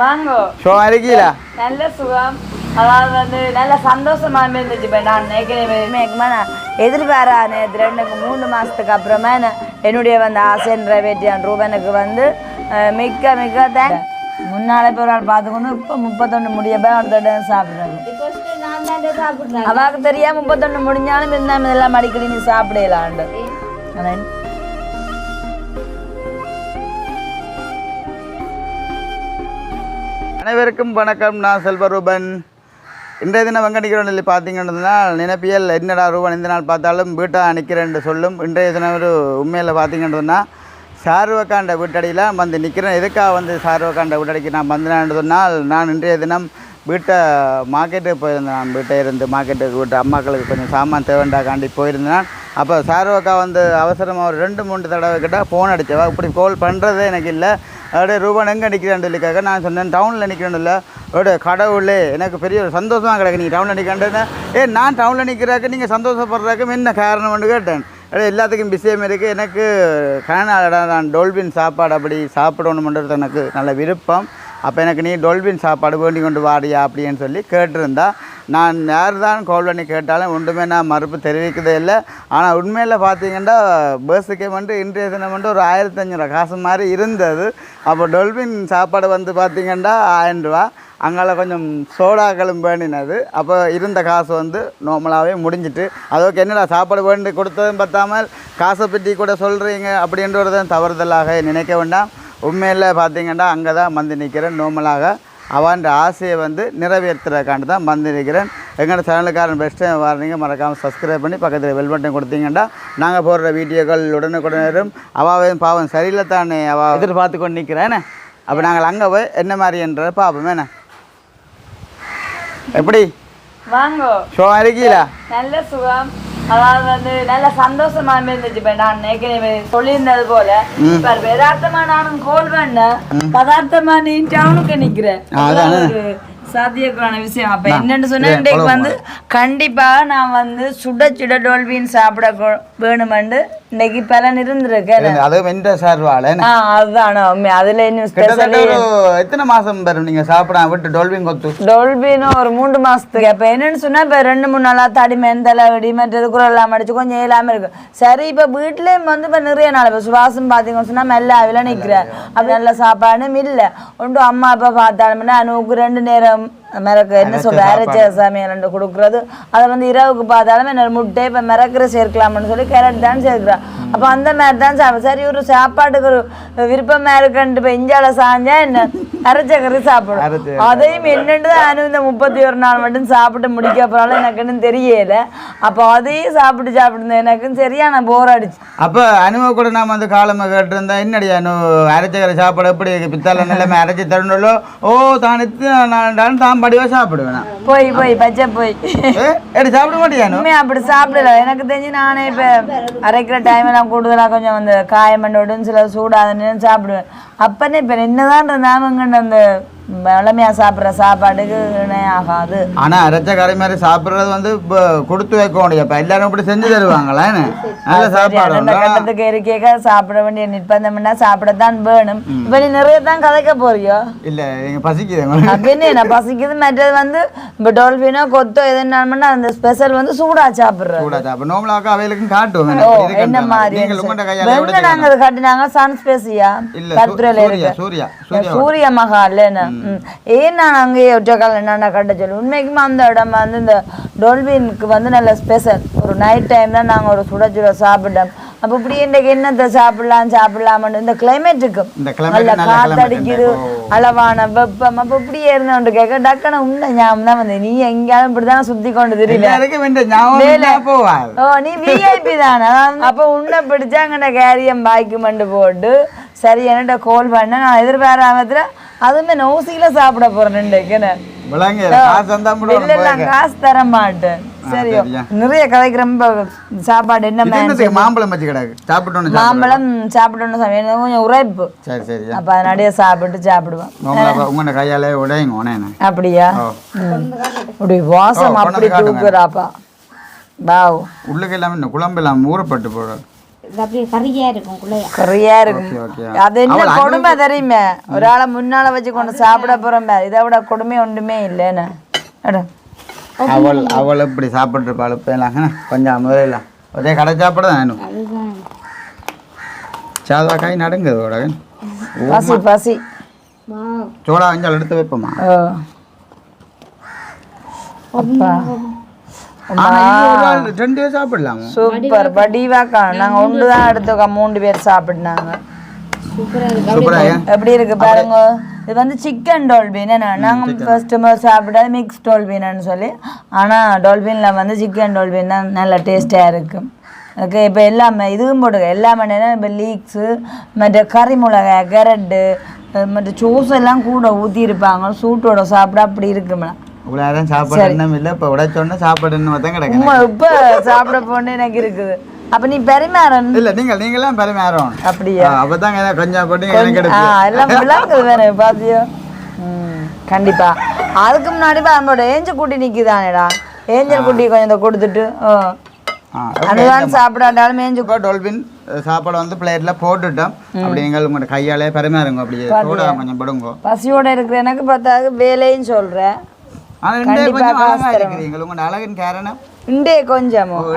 வாங்கோ. ஷோ இருக்கீங்களா நல்ல சுகம். அதாவது வந்து நல்ல சந்தோஷமா இருந்துச்சு இப்போ நான் மேற்குமா நான் எதிர்பாரா நேற்று ரெண்டுக்கு மூணு மாதத்துக்கு அப்புறமா என்னுடைய வந்து ஆசை நிறைவேற்றியான் ரூபனுக்கு வந்து மிக்க மிக்க தேங்க் முன்னாலே போய் ஒரு நாள் பார்த்துக்கணும் இப்போ முப்பத்தொன்று முடிய போய் அடுத்த சாப்பிட்றது அவாக்கு தெரியாம முப்பத்தொன்று முடிஞ்சாலும் இருந்தாலும் இதெல்லாம் அடிக்கடி நீ சாப்பிடலாண்டு அதான் அனைவருக்கும் வணக்கம். நான் செல்வரூபன் இன்றைய தினம் எங்கே நிற்கிறோம் சொல்லி பார்த்தீங்கன்னா நினைப்பியல் என்னடா ரூபன் இந்த நாள் பார்த்தாலும் வீட்டாக நிற்கிறேன்னு சொல்லும் இன்றைய தினம் ஒரு உண்மையில் பார்த்தீங்கன்னா சார்வக்காண்ட வீட்டடியில் வந்து நிற்கிறேன். எதுக்காக வந்து சார்வக்காண்ட வீட்டடிக்கு நான் வந்தேன்னு சொன்னால் நான் இன்றைய தினம் வீட்டை மார்க்கெட்டுக்கு போயிருந்தேன். நான் வீட்டை இருந்து மார்க்கெட்டுக்கு வீட்டு அம்மாக்களுக்கு கொஞ்சம் சாமான் தேவைண்டாக்காண்டி போயிருந்தேன். அப்போ சார்வக்கா வந்து அவசரமாக ஒரு ரெண்டு மூணு தடவை கிட்ட ஃபோன் அடித்தவா இப்படி கால் பண்ணுறதே எனக்கு இல்லை. அப்படியே ரூபான் எங்கே நிற்கிறேன் சொல்லிக்காக நான் சொன்னேன் டவுனில் நிற்கிறேன் இல்லை ஒரு கடவுளே எனக்கு பெரிய ஒரு சந்தோஷமாக கிடக்கு நீங்கள் டவுனில் நிற்கிறேன் ஏ நான் டவுனில் நிற்கிறாக்க நீங்கள் சந்தோஷப்படுறாக்க என்ன காரணம்னு கேட்டேன். அப்படியே எல்லாத்துக்கும் பிஸியாக இருக்குது எனக்கு கனடாடா நான் டோல்பின் சாப்பாடு அப்படி சாப்பிடணுமன்றது எனக்கு நல்ல விருப்பம். அப்போ எனக்கு நீ டொல்பின் சாப்பாடு வேண்டி கொண்டு வாடியா அப்படின்னு சொல்லி கேட்டிருந்தா நான் யார் தான் கால் பண்ணி கேட்டாலும் ஒன்றுமே நான் மறுப்பு தெரிவிக்கதே இல்லை. ஆனால் உண்மையில் பார்த்தீங்கன்னா பேஸுக்கே வந்து இன்றைய தினம் வந்து ஒரு ஆயிரத்தி ஐநூறு காசு மாதிரி இருந்தது. அப்போ டொல்பின் சாப்பாடு வந்து பார்த்தீங்கன்னா ஆயிரம் ரூபா. அங்கால கொஞ்சம் சோடாக்களும் வேண்டினது அப்போ இருந்த காசு வந்து நார்மலாகவே முடிஞ்சிட்டு அதோக்கு என்னடா சாப்பாடு வேண்டி கொடுத்ததும் பார்த்தாமல் காசை பற்றி கூட சொல்கிறீங்க அப்படின்றதான் தவறுதலாக நினைக்க வேண்டாம். உண்மையில் பார்த்தீங்கன்னா அங்கே தான் வந்து நிற்கிறேன் நார்மலாக அவன் ஆசையை வந்து நிறைவேற்றுறதுக்காண்டு தான் வந்து நிற்கிறேன் எங்களோட சேனலுக்காரன் பெஸ்ட்டு வரீங்க மறக்காமல் சப்ஸ்கிரைப் பண்ணி பக்கத்தில் பெல் பட்டன் கொடுத்தீங்கன்னா நாங்கள் போடுற வீடியோக்கள் உடனுக்குடனும் அவாவையும் பாவம் சரியில்லை தானே அவ எதிர்பார்த்து கொண்டு நிற்கிறேன் அப்போ நாங்கள் அங்கே போய் என்ன மாதிரின்றத பார்ப்போம் என்ன? எப்படி? வாங்கோ. ஷோ இருக்கீங்களா? நல்ல சுகம். அதாவது வந்து நல்ல சந்தோஷமா இருந்துச்சு இப்ப நான் ஏற்கனவே சொல்லியிருந்தது போல இப்ப யதார்த்தமா நானும் கோல் பண்ணேன் பதார்த்தமா நீ டவுனுக்கு நிக்கிறேன் சாத்தியக்கான விஷயம். அப்ப என்னன்னு சொன்னா இன்றைக்கு வந்து கண்டிப்பா நான் வந்து சுட சுட டோல்பின் சாப்பிட வேணுமெண்டு இன்னைக்கு பலன் இருந்திருக்கு. அதுவும் எந்த சார்வாள் ஆ அதுதான் அதுல இன்னும் எத்தனை மாதம் வரும் நீங்கள் சாப்பிடாம விட்டு டொல்பின் கொத்து? டொல்பினும் ஒரு மூன்று மாசத்துக்கு. அப்ப என்னன்னு சொன்னா இப்ப ரெண்டு மூணு நாளா தடிமேன் தலைவடி மற்றது குரல்லாம் அடிச்சு கொஞ்சம் இல்லாம இருக்கு. சரி இப்ப வீட்லயும் வந்து இப்ப நிறைய நாள் இப்ப சுவாசம் பாத்தீங்கன்னு சொன்னா மெல்ல அவில நிக்கிறேன் அப்படி நல்ல சாப்பாடும் இல்ல. ஒன்று அம்மா அப்பா பார்த்தாலும்னா அனுவுக்கு ரெண்டு நேரம் மிளகு என்ன சொல்ற அரைச்ச சமையல் ரெண்டு கொடுக்குறது. அதை வந்து இரவுக்கு பார்த்தாலும் என்ன முட்டை இப்போ மிளகுற சேர்க்கலாம்னு சொல்லி கேரட் தான் சேர்க்குறா. அப்போ அந்த மாதிரி தான் சாப்பிடும் சரி ஒரு சாப்பாட்டுக்கு ஒரு விருப்பமா இருக்குன்ட்டு இப்போ இஞ்சால சாஞ்சா என்ன? அரைச்ச கறி சாப்பிடும். அரைச்ச அதையும் என்னென்று தான் இந்த முப்பத்தி ஒரு நாள் மட்டும் சாப்பிட்டு முடிக்க போறாலும் எனக்குன்னு தெரியல. அப்போ அதையும் சாப்பிட்டு சாப்பிட்டு எனக்கும் சரியான போர் அடிச்சு. அப்போ அனுபவ கூட நாம் வந்து காலமாக கேட்டிருந்தா என்னடி அனு அரைச்சக்கரை சாப்பாடு எப்படி பித்தால நிலைமை அரைச்சி தரணுள்ளோ ஓ தான் நான் தான் படிவாக சாப்பிடுவேன். போய் போய் பச்சை போய். எடி சாப்பிட மாட்டியா உண்மையா அப்படி சாப்பிடல. எனக்கு தெரிஞ்சு நானே இப்போ அரைக்கிற டைம் எல்லாம் கூடுதலாக கொஞ்சம் அந்த காயம் பண்ணி சில சூடாதுன்னு சாப்பிடுவேன். அப்பனே இப்போ என்னதான் இருந்தாமங்கன்னு அந்த வளமையா சாப்பிட்ற சாப்பாட்டுக்கு இணை ஆகாது. ஆனால் அரைச்ச கறி மாதிரி சாப்பிட்றது வந்து இப்போ கொடுத்து வைக்க முடியும் இப்போ எல்லாரும் இப்படி செஞ்சு தருவாங்களா நல்ல சாப்பாடு அந்த கட்டத்துக்கு இருக்கேக்க சாப்பிட வேண்டிய நிர்பந்தம்னா சாப்பிடத்தான் வேணும். இப்போ நீ நிறைய தான் கதைக்க போறியோ? இல்லை நீங்கள் பசிக்குது அப்படின்னு நான் பசிக்குது மற்றது வந்து இப்போ டோல்ஃபினோ கொத்தோ எதுனாலும்னா அந்த ஸ்பெஷல் வந்து சூடா சாப்பிட்றது. கூடாது அப்போ நோம்பலாக்க அவைகளுக்கும் காட்டுவோம். என்ன. மாதிரி? நீங்கள் வெங்க நாங்க அதை கட்டினாங்க சன் ஸ்பேசியா? இல்ல, கத்துரையில சூர்யா, இருக்கு. சூர்யா, சூர்யா. சூரிய மகால் ஏன் நான் அங்கேயே ஒற்றக்கால என்னென்ன கட்ட சொல்லு? உண்மைக்குமே அந்த இடம் வந்து இந்த டோல்பினுக்கு வந்து நல்ல ஸ்பெஷல் ஒரு நைட் டைம் தான் நாங்க ஒரு சுட சுட சாப்பிட்டோம். அப்போ இப்படி இன்றைக்கு என்னத்தை சாப்பிடலாம் சாப்பிடலாம்னு இந்த கிளைமேட்டுக்கு நல்ல காத்தடிக்குது. அளவான வெப்பம். அப்போ இப்படியே இருந்தோண்டு கேட்க டக்குன்னு உண்மை ஞாபகம் தான் வந்து நீ எங்கேயாலும் இப்படி தான் சுத்தி கொண்டு தெரியல? ஓ நீ விஐபி தானே? அப்போ உன்னை பிடிச்சா அங்கே கேரியம் பாய்க்கு மண்டு போட்டு சரி என்கிட்ட கால் பண்ண. நான் எதிர்பாராமத்துல அதுவுமே நோசியில சாப்பிட போறேன் விளங்க காசு தர மாட்டேன். சரியோ. நிறைய கதைக்கு ரொம்ப சாப்பாடு என்ன மாம்பழம் வச்சு கிடக்கு. சாப்பிட்டோன்னு சாப்பிடு. மாம்பழம் சாப்பிடணும் சாமி. கொஞ்சம் உரைப்பு. சரி சரி அப்ப அதனாடியே சாப்பிட்டு சாப்பிடுவேன். உங்களோட கையாலே உடையுங்க அப்படியா. அப்படி வாசம் அப்படி. தூக்குறாப்பா. பாவ் உள்ளுக்கு எல்லாமே இந்த குழம்பு எல்லாம் ஊறப்பட்டு அப்படியே கறியா இருக்கும் குள்ளையா. கறியா இருக்கும். ஓகே அது என்ன கொடுமை தெரியுமே? ஒரு ஆளை முன்னால வச்சு கொண்டு சாப்பிட போறோம் பாரு. இதை விட கொடுமை ஒன்றுமே இல்லைன்னு. அட. அவள் அவள் இப்படி இப்போ எல்லாம் கொஞ்சம் முதல்ல ஒரே கடை சாப்பிட அதுதான். சாதா காய் நடுங்குது பசி பசி. சோடா அஞ்சால் எடுத்து வைப்போமா. அப்பா. ரெண்டு சாப்பிடலாமா? சூப்பர். வடிவாக்கா நாங்க ஒன்று தான் எடுத்துக்கோம் மூணு பேர் சாப்பிட்டாங்க சூப்பரா இருக்கு. சூப்பரா எப்படி இருக்கு பாருங்க. இது வந்து சிக்கன் டோல்பின் என்ன நாங்கள் ஃபர்ஸ்ட் சாப்பிட்டது மிக்ஸ் டோல்பின்னு சொல்லி. ஆனால் டோல்பினில் வந்து சிக்கன் டோல்பின் தான் நல்ல டேஸ்ட்டாக இருக்கும் ஓகே இப்போ எல்லாமே இதுவும் போட்டுக்க. எல்லாமே இப்போ லீக்ஸு மற்ற கறி மிளகாய் கேரட்டு மற்ற சோஸ் எல்லாம் கூட ஊற்றிருப்பாங்க சூட்டோட சாப்பிட அப்படி இருக்குமே இவ்வளோ யாரும் சாப்பாடு எண்ணம் இல்லை. இப்போ உடைச்சோடனே சாப்பாடுன்னு தான் கிடக்கு உண்மை இப்போ சாப்பிட போன்னு எனக்கு இருக்குது. அப்போ நீ பெருமாறன். இல்லை நீங்கள் நீங்களாம் பெருமையாரோம் அப்படியா? அப்போ தாங்க கொஞ்சம் போட்டு எனக்கு எல்லாம் விளாங்குது வேற பாத்தியோ? கண்டிப்பா. அதுக்கு முன்னாடி நம்மளோட ஏஞ்சல் குட்டி நிக்குதானேடா. ஏஞ்சல் குட்டி கொஞ்சம் இதை கொடுத்துட்டு அதுதான் சாப்பிடாட்டாலும் ஏஞ்சல் இப்போ டோல்பின் சாப்பாடு வந்து பிளேட்டில் போட்டுட்டோம். அப்படி எங்கள் உங்களோட கையாலே பெருமையாருங்க அப்படியே கொஞ்சம் படுங்க. பசியோட இருக்கிற எனக்கு பார்த்தாக்க வேலைன்னு சொல்றேன். இண்டே கொஞ்சமோ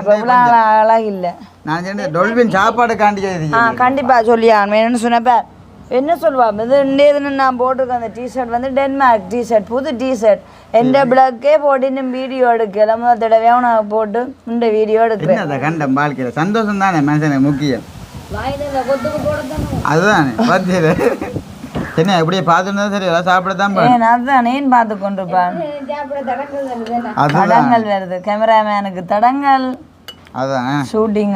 அழகு இல்லை நான் சொன்ன டொல்பின் சாப்பாடு காண்டி ஆ கண்டிப்பா சொல்லியா வேணும்னு சொன்னப்ப என்ன சொல்லுவா இது இண்டேதுன்னு நான் போட்டிருக்கேன் அந்த டிஷர்ட் வந்து டென்மார்க் டிஷர்ட் புது டிஷர்ட் தடவையாக நான் போட்டு இந்த வீடியோ எடுக்கிறேன் என்னதை கண்டம் வாழ்க்கையில்? சந்தோஷம் தானே மனுஷனுக்கு என்ன எப்படியே பார்த்துருந்தா சரி எல்லாம் சாப்பிட தான் ஏன் அதுதான் ஏன் பார்த்து கொண்டிருப்பான். வருது. கேமராமேனுக்கு தடங்கள். அதுதானே ஷூட்டிங்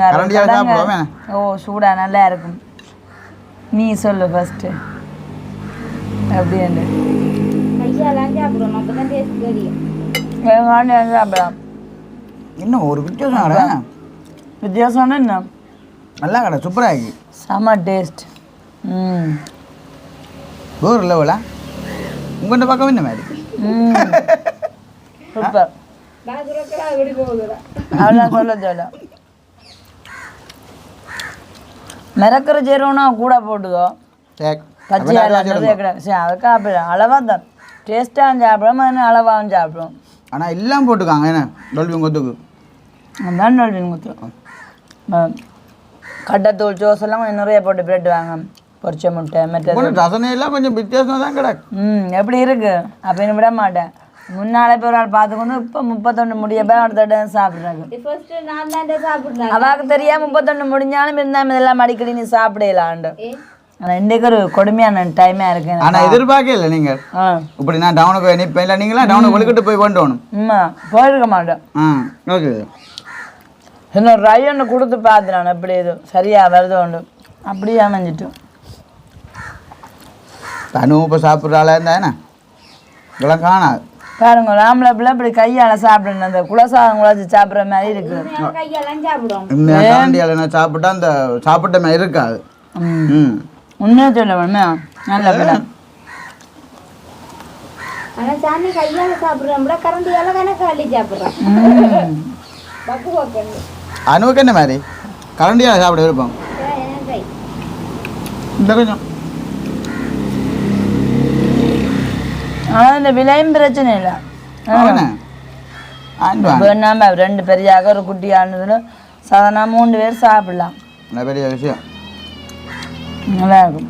ஓ சூடா நல்லா இருக்கும். நீ சொல்லு ஃபர்ஸ்ட் வெங்காயம் சாப்பிடலாம் இன்னும் ஒரு வித்தியாசம் வித்தியாசம்னா என்ன? நல்லா கடை சூப்பராக செம்ம டேஸ்ட் ம். ஊர் லெவலா உங்கள்கிட்ட பக்கம் என்ன மாதிரி? சூப்பர். அவ்வளோ சொல்ல சொல்ல. மிரக்கிற ஜீரோனா கூட போட்டுதோ சரி. பச்சையாக சரி அதுக்கு அப்படி அளவாக தான் டேஸ்ட்டாகவும் சாப்பிடும் அது அளவாகவும் சாப்பிடும். ஆனால் எல்லாம் போட்டுக்காங்க. என்ன? டொல்பின் கொத்துக்கு அதான் டோல்பின் குத்து கட்டத்தூள் ஜோஸ் எல்லாம் நிறைய போட்டு பிரெட் வாங்க. பொரிச்ச முட்டை ரசனை எல்லாம் கொஞ்சம் வித்தியாசம் தான் கிடக்கு. ம் எப்படி இருக்கு? அப்படின்னு விட மாட்டேன். முன்னாலே போய் ஒரு ஆள் பார்த்துக்கொண்டு இப்போ முப்பத்தொன்று முடிய போய் அடுத்த சாப்பிட்றாங்க ஃபர்ஸ்ட் நான் தான் சாப்பிடுறேன். அவாக்கு தெரியாம முப்பத்தொன்று முடிஞ்சாலும் இருந்தாலும் இதெல்லாம் அடிக்கடி நீ சாப்பிடலாண்டு. ஆனால் இன்றைக்கு ஒரு கொடுமையான டைமாக இருக்கு. ஆனால் எதிர்பார்க்கல நீங்கள் இப்படி நான் டவுனுக்கு நிற்பேன் இல்லை நீங்களாம் டவுனுக்கு ஒழுக்கிட்டு போய் கொண்டு வரணும். உம்மா போயிருக்க மாட்டேன். ஆ ஓகே. இன்னொரு ரை ஒன்று கொடுத்து பார்த்து நான் எப்படி இது சரியா வருது உண்டு அப்படியே அமைஞ்சிட்டு. தனு இப்போ சாப்பிட்றாளா இருந்தா என்ன? இதெல்லாம் காணாது. பாருங்க ஆம்பளை பிள்ளை இப்படி கையால் சாப்பிடணும். அந்த குலசாதம் குழச்சி சாப்பிட்ற மாதிரி என்ன சாப்பிட்டா அந்த சாப்பிட்ட மாதிரி இருக்காது. ம். ம். உண்மையாக சொல்ல வேணுமே? நல்ல பிள்ளை. ஆனா சாமி கையால சாப்பிடுறோம். விட கரண்டியால கணக்கு அள்ளி சாப்பிடுறோம். ம். பக்கு பக்கன்னு அனுவுக்கு என்ன மாதிரி? கரண்டியால் சாப்பிட விருப்பம்? இந்த கொஞ்சம். ஆனால் இந்த விலையும் பிரச்சனை இல்லை. நம்ம ரெண்டு பெரியாக ஒரு குட்டி ஆனதுல சாதாரண மூணு பேர் சாப்பிடலாம். நல்ல பெரிய விஷயம்? நல்லா இருக்கும்.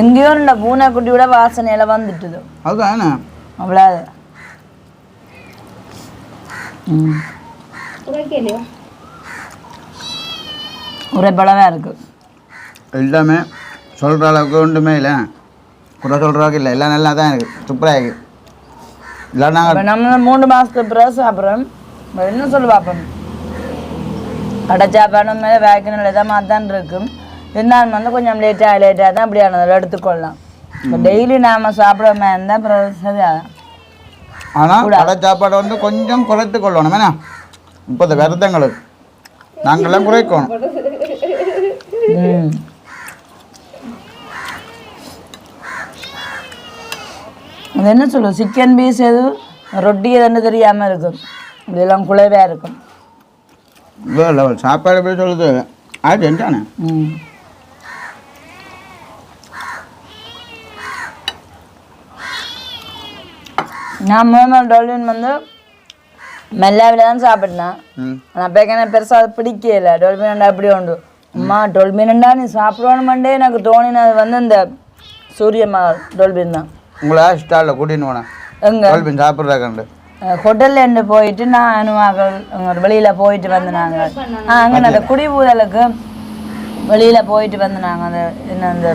எங்கேயோ இந்த பூனைக்குட்டியோட வாசனையில வந்துட்டுது. அதுதான்? அவ்வளோ பழமாக இருக்கு. எல்லாமே சொல்கிற அளவுக்கு ஒன்றுமே இல்லை. குறை சொல்கிற அளவுக்கு இல்லை. எல்லாம் நல்லா தான் இருக்குது சூப்பராக இருக்குது இல்லை நாங்கள் நம்ம மூணு மாதத்துக்கு பிறகு சாப்பிட்றோம். என்ன சொல்லு பார்ப்போம் கடை சாப்பாடு மேலே வேக்கணும் இதாக தான் இருக்கும். இருந்தாலும் வந்து கொஞ்சம் லேட்டாக லேட்டாக தான் அப்படியானதில் எடுத்துக்கொள்ளலாம். இப்போ டெய்லி நாம் சாப்பிட்ற மாதிரி இருந்தால் அப்புறம் சரியாதான் ஆனால் கடை சாப்பாடை வந்து கொஞ்சம் குறைத்து கொள்ளணும். என்ன? முப்பது விரதங்களுக்கு நாங்கள்லாம் குறைக்கணும். அது என்ன சொல்லும் சிக்கன் பீஸ் எது ரொட்டி எதுன்னு தெரியாமல் இருக்கும். இதெல்லாம் குழைவாக இருக்கும். சாப்பாடு எப்படி சொல்லுது? ஆச்சு தானே ம். நான் முதல் டொல்பின் வந்து மெல்லாவில் தான் சாப்பிட்டேன். ம். ஆனால் அப்போ எனக்கு பெருசாக அது பிடிக்கல. டொல்பின் அப்படி உண்டு. அம்மா டொல்பின்டா நீ சாப்பிடணுமெண்டே எனக்கு தோணினது வந்து இந்த சூரியம்மா டொல்பின் தான். உங்களை ஸ்டாலில் கூட்டின்னு போனேன். எங்க? சாப்பிட்றா கண்டு. ஹோட்டல்ல இருந்து போயிட்டு நான் அனுமாக்கள் அங்க வெளியில போயிட்டு வந்து நாங்க ஆ அங்கே அந்த குடிபூதலுக்கு வெளியில போயிட்டு வந்து அந்த என்ன அந்த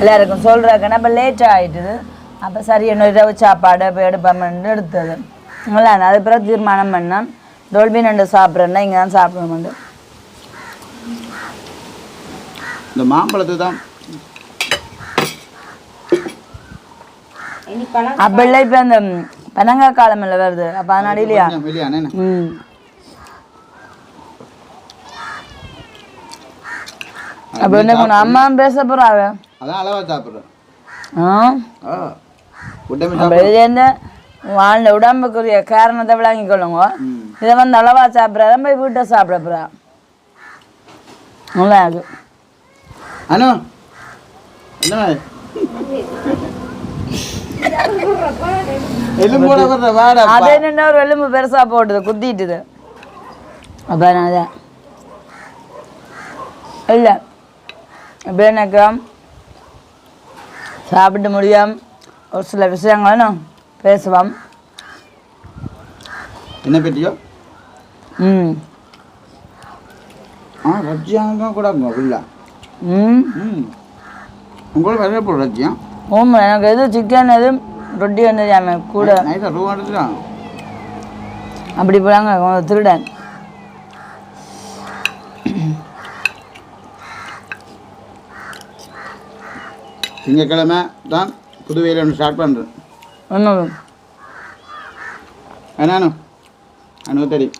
எல்லாருக்கும் சொல்றாக்கன்னா அப்போ லேட் ஆயிட்டுது. அப்போ சரி என்ன இரவு சாப்பாடு இப்போ எடுப்போம்னு எடுத்தது. இல்லை அது பிறகு தீர்மானம் பண்ணேன். டொல்பின் ரெண்டு சாப்பிட்றேன்னா இங்கே தான் சாப்பிடணும்னு. இந்த மாம்பழத்துக்கு தான் இனி பழம் அப்போ இல்லை இப்போ அந்த பனங்காய் காலம் இல்லை வருது. அப்போ அதனால இல்லையா? ம். அப்போ என்ன பண்ண? அம்மா பேச போகிறாங்க அதான் அளவாக சாப்பிட்றேன் ஆ. உடம்பு வாழ்ந்த உடம்புக்குரிய காரணத்தை விளங்கி கொள்ளுங்க. இதை வந்து அளவா சாப்பிட்றா போய் வீட்டை சாப்பிட போகிறா நல்லா இருக்கு. அனு என்ன எலும்பு போட வர்ற வாடா அது என்னென்ன ஒரு எலும்பு பெருசா போட்டுது குத்திட்டுது. அப்போ நான் அதான் இல்லை. அப்போ எனக்கு சாப்பிட்டு முடியும். ஒரு சில விஷயங்களும் பேசுவோம். என்ன பெட்டியோ? ம். ஆ ரஜ்ஜியாங்க கூட ம். ம். உங்களுக்கு போடும் ரஜ்ஜியம் ஓம் எனக்கு எது சிக்கன் எது ரொட்டி வந்து தெரியாம கூட. அப்படி கொஞ்சம் திருடன். திங்கக்கிழமை தான் புதுவையில் ஒன்று ஸ்டார்ட் பண்ணுறேன் ஒன்றும் என்னானு அனு தெரியும்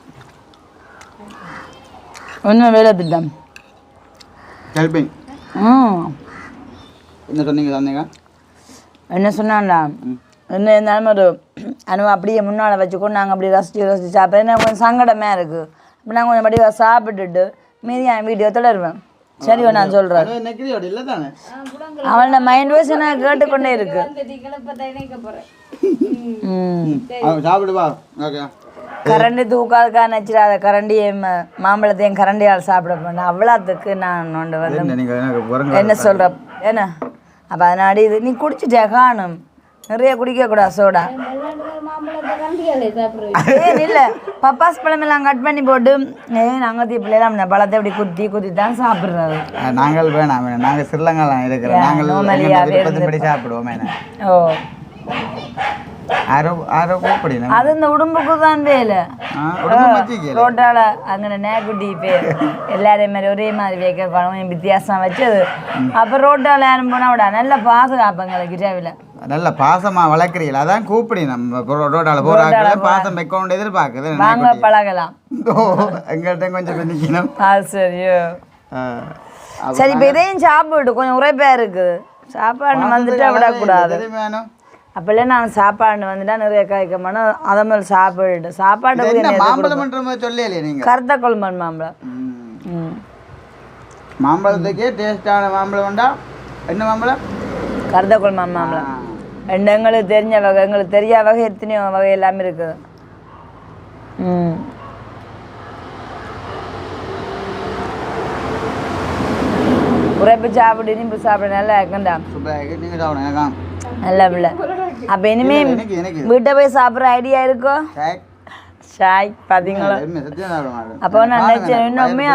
ஒன்றும் வேலை திட்டம். ஹெல்பிங் ம். என்ன சொன்னீங்க சொன்னீங்க என்ன சொன்னான்டா என்ன இருந்தாலும் ஒரு அனு அப்படியே முன்னால் வச்சுக்கோ நாங்கள் அப்படி ரசிச்சு ரசிச்சு சாப்பிட்றேன் எனக்கு கொஞ்சம் சங்கடமாக இருக்குது அப்போ நான் கொஞ்சம் படிவாக சாப்பிட்டுட்டு மீதி என் வீடியோ தொடருவேன். சரியோ நான் சொல்கிறேன் அவனோட மைண்ட் வாய்ஸ் நான் கேட்டுக்கொண்டே இருக்கு. கரண்டி தூக்காதுக்கா நினச்சிடாத. கரண்டியை மாம்பழத்தையும் கரண்டியால் சாப்பிட போனேன் அவ்வளோத்துக்கு நான் ஒன்று வந்து என்ன நீங்கள் சொல்ற என்ன? அப்போ அதனாடி இது நீ குடிச்சிட்டே காணும் நிறைய குடிக்க கூடாது சோடா ஏன் இல்லை பப்பாஸ் பழமெல்லாம் கட் பண்ணி போட்டு ஏன் நாங்கள் தீப்பிலாம் இந்த பழத்தை இப்படி குத்தி குத்தி தான் சாப்பிட்றது நாங்கள் வேணாம் வேணாம் நாங்கள் ஸ்ரீலங்காலாம் இருக்கிறோம் நாங்கள் சாப்பிடுவோம் ஓ அது இந்த உடம்புக்கு தான் வேலை ரோட்டால அங்கே நேக்குட்டி பேர் எல்லாரையும் மாதிரி ஒரே மாதிரி வைக்க குழம்பு வித்தியாசம் வச்சது அப்போ ரோட்டால யாரும் போனால் விட நல்ல பாசமா வளர்க்குறீங்களா அதான் கூப்பிடி நம்ம ரோட்டால போறாங்க பாசம் வைக்கணும் எதிர்பார்க்குது வாங்க பழகலாம் எங்கள்கிட்ட கொஞ்சம் பண்ணிக்கணும் அது சரியோ சரி இப்போ இதையும் சாப்பிட்டு கொஞ்சம் உரைப்பா இருக்குது சாப்பாடு வந்துட்டு விடக்கூடாது வேணும் அப்போல்லாம் நான் சாப்பாடு வந்துட்டா நிறைய காய்க்க மாட்டோம். அதை மாதிரி சாப்பிட்டு சாப்பாடு என்ன மாம்பழம்ன்ற சொல்லலையே நீங்க? கருத்த கொள்மன் மாம்பழம். மாம்பழத்துக்கே டேஸ்டான மாம்பழம் உண்டா? என்ன மாம்பழம்? கருத்த கொள்மன் மாம்பழம். ரெண்டு எங்களுக்கு தெரிஞ்ச வகை எங்களுக்கு தெரியாத வகை எத்தனையோ வகை எல்லாமே இருக்குது ம். உரைப்பு சாப்பிட்டு இனிப்பு சாப்பிட நல்லா இருக்கண்டா சூப்பராக நீங்கள் சாப்பிடுங்க நல்ல பிள்ளை அப்போ இனிமே வீட்டை போய் சாப்பிட்ற ஐடியா இருக்கோ? சாய் ஷாய் பார்த்தீங்களா அப்போ நான் நினைச்சேன் இன்னுமே.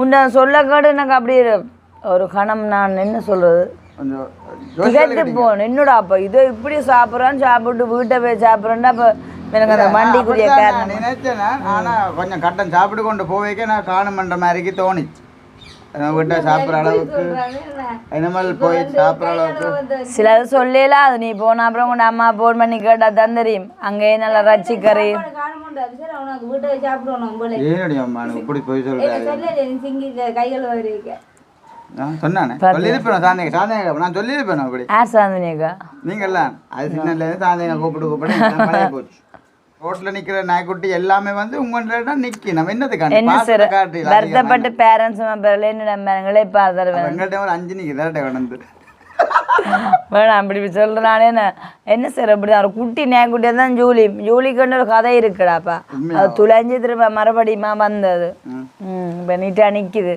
உன்னை சொல்ல கேட்டு எனக்கு அப்படியே ஒரு கணம் நான் என்ன சொல்றது. கொஞ்சம் திகட்டு போகணும். என்னடா அப்போ இதை இப்படி சாப்பிட்றான்னு சாப்பிட்டு வீட்டை போய் சாப்பிட்றேன்னா அப்போ எனக்கு அந்த அப்படித்தான் காரணம். நான் நினைச்சேன். நான். ஆனா கொஞ்சம் கட்டம் சாப்பிட்டு கொண்டு போவேக்க நான் காணுமன்ற மாதிரிக்கு தோணிச்சு நம்ம வீட்டை சாப்பிட்ற அளவுக்கு இனிமேல் போய் சாப்பிட்ற அளவுக்கு சிலது சொல்லல அது நீ போன அப்புறம் உங்க அம்மா ஃபோன் பண்ணி கேட்டா தான் தெரியும். அங்கேயே நல்லா ரச்சி கறி. காணுமோண்டு சரி உனக்கு வீட்டை போய் சாப்பிடுவோம் போல ஏனடி அம்மா நீ இப்படி போய் சொல்றாரு. சொல்லல நீ சிங்கி கைகள் வரைக்க நான் சொன்னானே? சொல்லியிருப்பேன் சாந்தேங்க? சாந்தேங்க நான் சொல்லியிருப்பேன் அப்படி? ஆர் சாந்தினியக்கா நீங்கள்லாம். அது சின்னதுலேருந்து சாந்தேங்க கூப்பிட்டு கூப்பிட்டு போச்சு. ரோட்ல நிக்கிற நாய்க்குட்டி எல்லாமே வந்து உங்கள்ட்ட நிக்கி நம்ம என்னதுக்காண்டி என்ன சார் வருத்தப்பட்டு பேரண்ட்ஸும் பிறலேன்னு நம்பங்களே பார்த்துருவேன் எங்கள்கிட்ட ஒரு அஞ்சு நிக்குதாட்ட வந்து வேணாம் அப்படி சொல்றனாலே என்ன? என்ன சார் அப்படிதான் ஒரு குட்டி நேக்குட்டியா தான் ஜூலி. ஜூலிக்குன்னு ஒரு கதை இருக்குடாப்பா. அது துளைஞ்சு திரும்ப மறுபடியுமா வந்தது. ம் இப்போ நீட்டாக நிக்குது.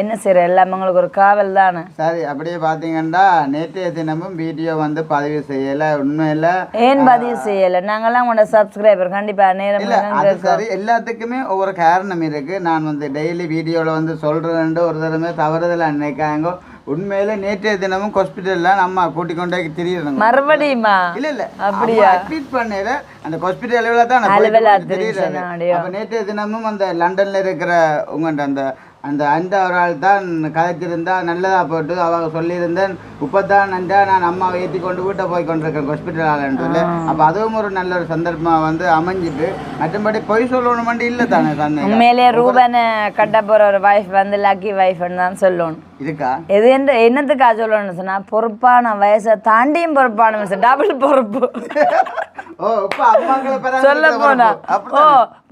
என்ன சார் எல்லாமே உங்களுக்கு ஒரு காவல் தானே? சரி அப்படியே பாத்தீங்கன்னா நேற்றைய தினமும் வீடியோ வந்து பதிவு செய்யல உண்மையில ஏன் பதிவு செய்யலை? நாங்கெல்லாம் உங்களோட சப்ஸ்கிரைபர் கண்டிப்பா நேரம் இல்ல அது சரி எல்லாத்துக்குமே ஒவ்வொரு காரணம் இருக்கு. நான் வந்து டெய்லி வீடியோல வந்து சொல்றேன்ட்டு ஒரு தடவை தவறுதலா நினைக்காங்க. உண்மையில நேற்றைய தினமும் ஹாஸ்பிட்டல்ல நம்ம கூட்டி கொண்டே திரியிறாங்க மறுபடியுமா? இல்ல இல்ல அப்படியா? அட்மிட் பண்ணல. அந்த ஹாஸ்பிட்டல் அளவுல தான் நான் தெரிஞ்சு திரியிறேன். அப்ப நேற்றைய தினமும் அந்த லண்டன்ல இருக்கிற உங்கள்ட்ட அந்த அந்த ஆள் தான் கதைச்சிருந்தா நல்லதா போட்டு அவங்க சொல்லியிருந்தேன் இப்பதான் நன்றா நான் அம்மாவை ஏற்றி கொண்டு வீட்டை போய் கொண்டிருக்கேன் ஹாஸ்பிட்டல் சொல்லி. அப்ப அதுவும் ஒரு நல்ல ஒரு சந்தர்ப்பம் வந்து அமைஞ்சிட்டு மற்றபடி பொய் சொல்லணும் மட்டும் இல்லை தானே தானே. உண்மையிலே ரூபனை கட்ட போற ஒரு வைஃப் வந்து லக்கி வைஃப்னு தான் சொல்லணும். இருக்கா? எது என்று என்னத்துக்காக சொல்லணும்னு சொன்னா பொறுப்பான வயசை தாண்டியும் பொறுப்பான வயசு டபுள் பொறுப்பு. இப்ப சொல்ல போனா. ஓ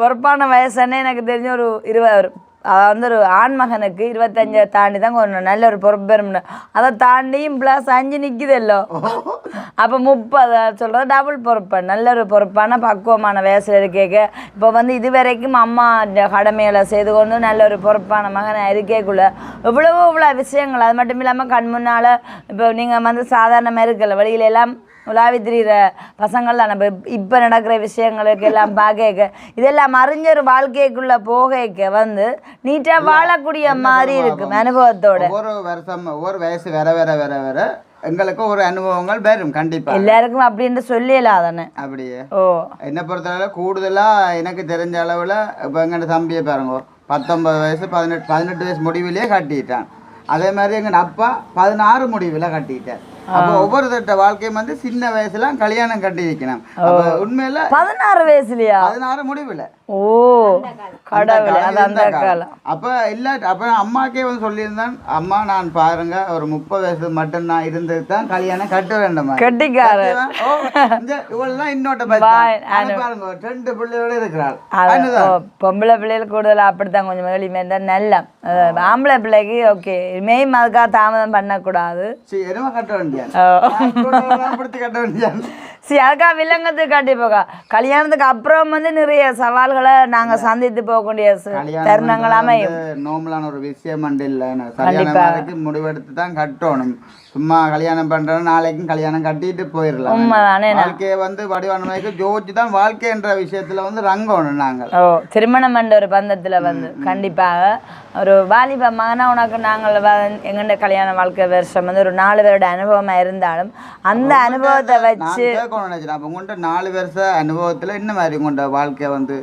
பொறுப்பான வயசுன்னு எனக்கு தெரிஞ்ச ஒரு இருபது வந்து ஒரு ஆண் மகனுக்கு இருபத்தஞ்சை தாண்டி தான் கொஞ்சம் நல்ல ஒரு பொறுப்பு அதை தாண்டியும் ப்ளஸ் அஞ்சு நிற்குதல்லோ அப்போ முப்பது சொல்கிறது டபுள் பொறுப்பு. நல்ல ஒரு பொறுப்பான பக்குவமான வயசில் இருக்கேக்க. இப்போ வந்து இது வரைக்கும் அம்மா கடமைகளை செய்து கொண்டு நல்ல ஒரு பொறுப்பான மகன் இருக்கேக்குள்ள. இவ்வளவோ இவ்வளோ விஷயங்கள். அது மட்டும் இல்லாமல் கண் முன்னால் இப்போ நீங்கள் வந்து சாதாரணமாக இருக்கல வெளியில எல்லாம் உலாவி திரிகிற பசங்கள்லாம் நம்ம இப்போ நடக்கிற விஷயங்களுக்கு எல்லாம் பார்க்க இதெல்லாம் அறிஞ்ச ஒரு வாழ்க்கைக்குள்ள போகைக்க வந்து நீட்டாக வாழக்கூடிய மாதிரி இருக்கும் அனுபவத்தோட. ஒவ்வொரு வருஷம் ஒவ்வொரு வயசு வேற வேற வேற வேற எங்களுக்கு ஒரு அனுபவங்கள் வரும் கண்டிப்பா. எல்லாருக்கும் அப்படின்ட்டு சொல்லிடலாம் தானே அப்படியே. ஓ. என்னை பொறுத்தளவு கூடுதலா எனக்கு தெரிஞ்ச அளவுல இப்போ எங்கள்ட தம்பியை பாருங்க பத்தொன்பது வயசு பதினெட்டு பதினெட்டு வயசு முடிவிலேயே கட்டிட்டான். அதே மாதிரி எங்கள் அப்பா பதினாறு முடிவில் கட்டிட்டார். அப்போ ஒவ்வொரு தட்ட வாழ்க்கையும் வந்து சின்ன வயசுல கல்யாணம் கட்டி வைக்கணும். உண்மையில பதினாறு வயசுலயா? பதினாறு முடிவில். ஓ கடவுளே அப்ப இல்ல அப்ப அம்மாக்கே வந்து சொல்லியிருந்தான் அம்மா நான் பாருங்க ஒரு முப்பது வயசு மட்டும் நான் இருந்தது தான் கல்யாணம் கட்ட வேண்டும்? கெட்டிக்கார. இவள்தான் இன்னொட்ட பாருங்க ரெண்டு பிள்ளையோட இருக்கிறாள். பொம்பளை பிள்ளைகள் கூடுதலாக அப்படித்தான் கொஞ்சம் வெளியுமே இருந்தால் நல்ல. ஆம்பளை பிள்ளைக்கு ஓகே மெயின் அதுக்காக தாமதம் பண்ணக்கூடாது. சரி எருமை கட்ட வேண்டியான் ஓ. பிடிச்சி கட்ட வேண்டியான் சரி அதுக்காக விலங்கத்துக்கு காட்டி போக. கல்யாணத்துக்கு அப்புறம் வந்து நிறைய சவால்களை நாங்க சந்தித்து போகக்கூடிய தருணங்கள் அமையும். நோம்பலான ஒரு விஷயம் இல்லை. கல்யாணம் வரைக்கும் முடிவெடுத்து தான் கட்டணும். சும்மா கல்யாணம் பண்றோம் நாளைக்கும் கல்யாணம் கட்டிட்டு போயிடலாம் உண்மைதானே வாழ்க்கையை வந்து வடிவானமைக்கு ஜோதிச்சு தான் வாழ்க்கை என்ற விஷயத்துல வந்து ரங்கணும் நாங்கள். ஓ திருமணம் என்ற ஒரு பந்தத்துல வந்து. கண்டிப்பாக. ஒரு வாலிப மகனா உனக்கு நாங்கள் எங்கண்ட கல்யாண வாழ்க்கை வருஷம் வந்து ஒரு நாலு பேரோட அனுபவமா இருந்தாலும் அந்த அனுபவத்தை நான் வச்சு கேட்கணும்னு நினைச்சேன் அப்போ. உங்கள்கிட்ட நாலு வருஷ அனுபவத்தில் என்ன மாதிரி உங்கள்கிட்ட வாழ்க்கை வந்து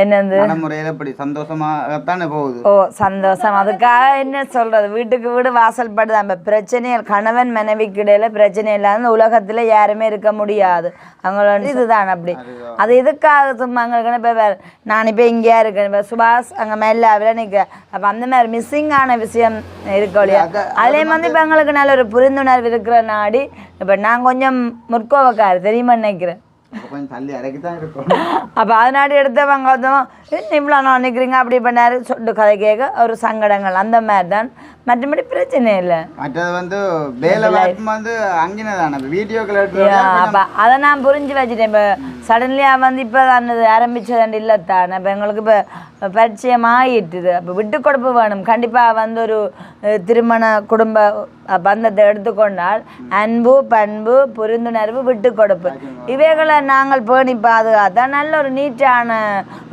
என்னது? நடைமுறையில இப்படி சந்தோஷமாகத்தானே போகுது. ஓ சந்தோஷம். அதுக்காக என்ன சொல்றது? வீட்டுக்கு வீடு வாசல் படுது நம்ம பிரச்சனைகள் கணவன் மனைவிக்கு இடையில பிரச்சனை இல்லாத உலகத்துல யாருமே இருக்க முடியாது. அவங்களோட இதுதான் அப்படி. அது எதுக்காக சும்மா அங்கே இப்போ நான் இப்போ இங்கேயா இருக்கேன். இப்போ சுபாஷ் அங்கே மேலாவில் நிற்க அப்போ அந்த மாதிரி மிஸ்ஸிங்கான விஷயம் இருக்கும் இல்லையா? அதே வந்து இப்போ எங்களுக்கு நல்ல ஒரு புரிந்துணர்வு இருக்கிற நாடி. இப்போ நான் கொஞ்சம் முற்கோவக்கார் தெரியுமா நினைக்கிறேன். கொஞ்சம் தள்ளி இறக்கி தான் இருக்கும். அப்போ அதனாடி எடுத்தவங்க வந்து இவ்வளோ நான் நிற்கிறீங்க அப்படி பண்ணார் சொட்டு கதை கேட்க ஒரு சங்கடங்கள். அந்த மாதிரி தான் மற்றபடி பிரச்சனை இல்லை. மற்றது வந்து வேலை வந்து அங்கினே தானே. வீடியோக்கள் அதை நான் புரிஞ்சு வச்சுட்டேன். இப்போ சடன்லியாக வந்து இப்போ தான் இது ஆரம்பிச்சதாண்டு இல்லை தானே. இப்போ எங்களுக்கு இப்போ பரிச்சயம் ஆகிட்டுது அப்போ விட்டு கொடுப்பு வேணும். கண்டிப்பாக வந்து ஒரு திருமண குடும்ப பந்தத்தை எடுத்துக்கொண்டால் அன்பு பண்பு புரிந்துணர்வு விட்டு கொடுப்பு. இவைகளை நாங்கள் பேணி பாதுகாத்தா நல்ல ஒரு நீட்டான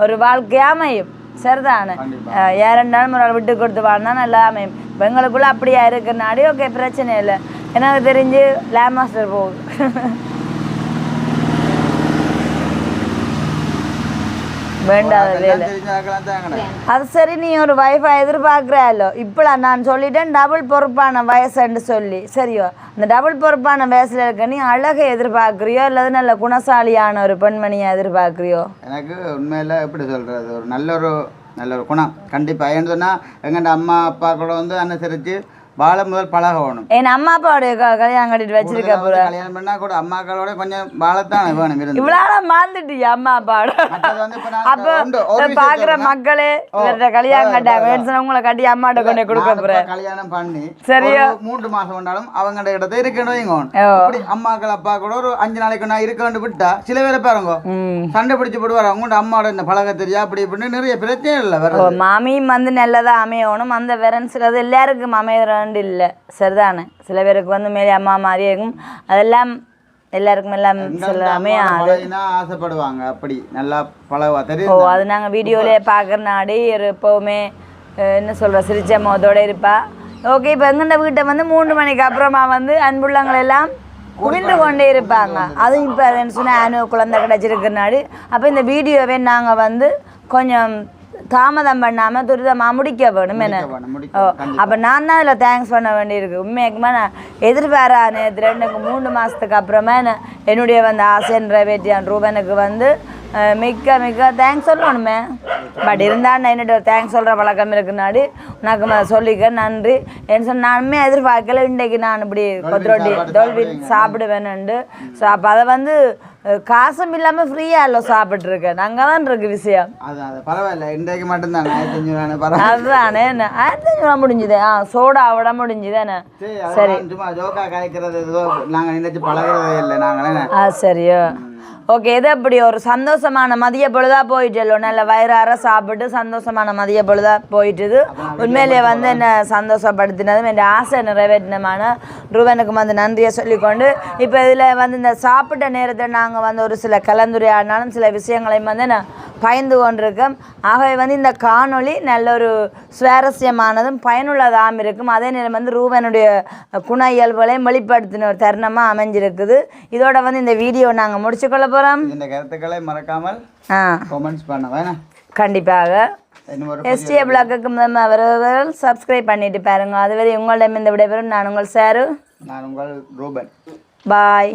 ஒரு வாழ்க்கை அமையும். சரிதானே? அஹ், யாரெண்டாலும் ஒரு விட்டு கொடுத்து வாழ்ந்தா நல்லா அமையும். இப்போ எங்களுக்குள்ள அப்படியா இருக்குன்னாடி ஓகே பிரச்சனை இல்லை. எனக்கு தெரிஞ்சு லேப் மாஸ்டர் போகுது வேண்டாத வேலை அது சரி நீ ஒரு வைஃபை எதிர்பார்க்குறாலோ இப்போலாம் நான் சொல்லிட்டேன் டபுள் பொறுப்பான வயசுன்னு சொல்லி. சரியோ? அந்த டபுள் பொறுப்பான வயசுல இருக்க நீ அழகை எதிர்பார்க்குறியோ அல்லது நல்ல குணசாலியான ஒரு பெண்மணியை எதிர்பார்க்குறியோ? எனக்கு உண்மையில எப்படி சொல்றது? ஒரு நல்ல ஒரு நல்ல ஒரு குணம். கண்டிப்பா. ஏன்னு சொன்னா எங்கள்ட அம்மா அப்பா கூட வந்து அனுசரிச்சு வாழ முதல் பழகணும் என் அம்மா அப்பாவுடைய கல்யாணம் கட்டிட்டு வச்சிருக்க வந்து கல்யாணம் பண்ணா கூட அம்மாக்களோட கொஞ்சம் வாழத்தான் வேணும் இருந்து. இவ்வளோ மாந்துட்டியா அம்மா அப்பாவோட? அப்போ பாக்குற. மக்களே கல்யாணம் கட்டாங்க உங்களை கட்டி அம்மாட்ட கொண்டு போய் கொடுக்க போறேன். கல்யாணம் பண்ணி சரியா? மூன்று மாசம் கொண்டாலும் அவங்க இடத்த இருக்கணும். இப்படி அம்மாக்கள் அப்பா கூட ஒரு அஞ்சு நாளைக்கு நான் இருக்க வேண்டும் விட்டா சில பேரை பாருங்க சண்டை பிடிச்சு போடுவார். அவங்களோட அம்மாவோட இந்த பழக தெரியா அப்படி இப்படின்னு நிறைய பிரச்சனை இல்லை மாமியும் வந்து நல்லதா அமையணும். அந்த வெரன் சிலது எல்லாருக்கும் அமையறண்டு இல்லை. சரிதானே? சில பேருக்கு வந்து மேலே அம்மா மாதிரியே இருக்கும். அதெல்லாம் எல்லாருக்கும் எல்லாம் சில அமையாது. பழகினா ஆசைப்படுவாங்க. அப்படி நல்லா பழகுவா ஓ தெரியும் அது நாங்கள் வீடியோலேயே பார்க்குறனாடி எப்போவுமே அஹ், என்ன சொல்கிற சிரிச்ச முகத்தோட இருப்பா. ஓகே இப்போ எங்கண்ட வீட்டை வந்து மூன்று மணிக்கு அப்புறமா வந்து அன்புள்ளங்கள் எல்லாம் குவிந்து கொண்டே இருப்பாங்க. அதுவும் இப்போ சொன்னால் ஆனு குழந்தை கிடச்சிருக்கிறனாடி அப்போ இந்த வீடியோவை நாங்கள் வந்து கொஞ்சம் தாமதம் பண்ணாமல் துரிதமாக முடிக்க வேணும் என்ன? ஓ. அப்போ நான் தான் இதில் தேங்க்ஸ் பண்ண வேண்டியிருக்கு. உண்மையாக்குமா நான் எதிர்பாரா நேற்று ரெண்டுக்கு மூணு மாதத்துக்கு அப்புறமா என்னுடைய வந்து ஆசை நிறைவேற்றியான் ரூபனுக்கு வந்து மிக்க மிக்க தேங்க்ஸ் சொல்லணுமே. பட் இருந்தால் நான் என்னோட தேங்க்ஸ் சொல்கிற பழக்கம் இருக்குனாடி உனக்கு சொல்லிக்க நன்றி. என்ன சொன்ன நானுமே எதிர்பார்க்கல. இன்றைக்கு நான் இப்படி கொத்தரொட்டி தோல்வி. சாப்பிடுவேனுண்டு ஸோ அப்போ அதை வந்து காசும் இல்லாமல் ஃப்ரீயாக இல்லை சாப்பிட்ருக்கேன் அங்கே தான் இருக்கு விஷயம். பரவாயில்ல. இன்றைக்கு மட்டும்தான்? அஞ்சூறு அதுதானே என்ன? ஆயிரத்தி ஐநூறுவா முடிஞ்சுது. ஆ சோடாவோட முடிஞ்சுதானே சரி சும்மா ஜோக்கா கலைக்கிறது ஏதோ நாங்கள் நினைச்சு பழகிறதே இல்லை நாங்களே ஆ சரியோ. ஓகே இது அப்படி ஒரு சந்தோஷமான மதிய பொழுதா போயிட்டு நல்ல வயிறார சாப்பிட்டு சந்தோஷமான மதிய பொழுதா போயிட்டுது. உண்மையிலேயே வந்து என்னை சந்தோஷப்படுத்தினதும் என் ஆசை நிறைவேற்றினமான ரூபனுக்கு வந்து நன்றியை சொல்லிக்கொண்டு இப்போ இதில் வந்து இந்த சாப்பிட்ட நேரத்தில் நாங்கள் வந்து ஒரு சில கலந்துரையாடினாலும் சில விஷயங்களையும் வந்து நான் பயந்து கொண்டிருக்கோம். ஆகவே வந்து இந்த காணொளி நல்ல ஒரு சுவாரஸ்யமானதும் பயனுள்ளதாகவும் இருக்கும். அதே நேரம் வந்து ரூபனுடைய குண இயல்புகளையும் வெளிப்படுத்தின ஒரு தருணமாக அமைஞ்சிருக்குது. இதோட வந்து இந்த வீடியோ நாங்கள் முடிச்சுக்கொள்ள போகிறோம் இந்த கருத்துக்களை மறக்காமல் கமெண்ட்ஸ் பண்ண வேணாம் கண்டிப்பாக. எஸ்டிஏ பிளாக்குக்கு முதல்ல அவரவர்கள் சப்ஸ்கிரைப் பண்ணிட்டு பாருங்க. அதுவரை உங்களிடம் இந்த விடைபெறும். நான் உங்கள் சாரு. நான் உங்கள் ரூபன். பாய்